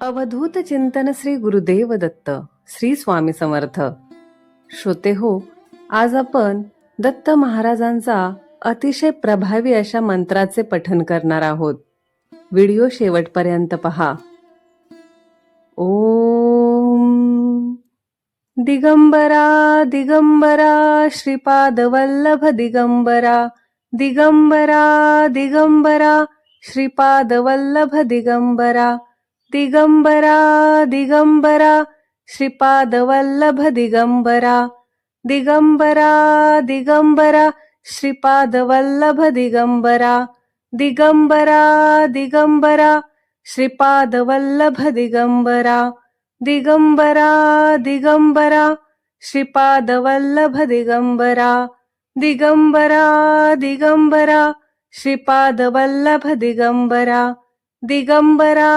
अवधूत चिंतन श्री गुरुदेव दत्त श्री स्वामी समर्थ. श्रोते हो आज आपण दत्त महाराजांचा अतिशय प्रभावी अशा मंत्राचे पठन करणार आहोत. व्हिडिओ शेवटपर्यंत पहा. ओम दिगंबरा दिगंबरा श्रीपाद वल्लभ दिगंबरा दिगंबरा दिगंबरा श्रीपाद वल्लभ दिगंबरा. दिगंबरा दिगंबरा श्रीपादवल्लभ वल्लभ दिगंबरा दिगंबरा श्रीपादवल्लभ श्रीपाद वल्लभ दिगंबरा श्रीपादवल्लभ दिगंबरा श्रीपाद वल्लभ श्रीपादवल्लभ दिगंबरा दिगंबरा श्रीपाद श्रीपादवल्लभ दिगंबरा। दिगंबरा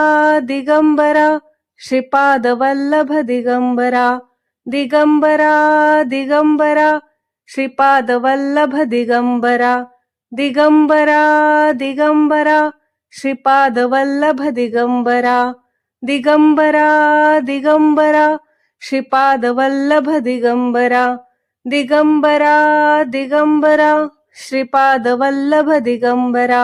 दिगंबरा श्रीपाद वल्लभ दिगंबरा दिगम्बरा दिगम्बरा श्रीपादवल्लभ दिगम्बरा दिगंबरा दिगम्बरा श्रीपादवल्लभ दिगम्बरा दिगम्बरा दिगंबरा दिगंबरा दिगम्बरा दिगम्बरा वल्लभ दिगंबरा दिगंबरा दिगंबरा दिगम्बरा श्रीपादवल्लभ दिगंबरा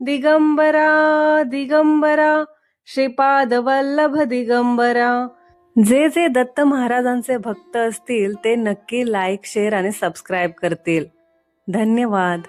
दिगंबरा दिगंबरा श्रीपाद वल्लभ दिगंबरा जे जे दत्त महाराजांचे भक्त असतील ते नक्की लाईक शेअर आणि सबस्क्राईब करतील. धन्यवाद.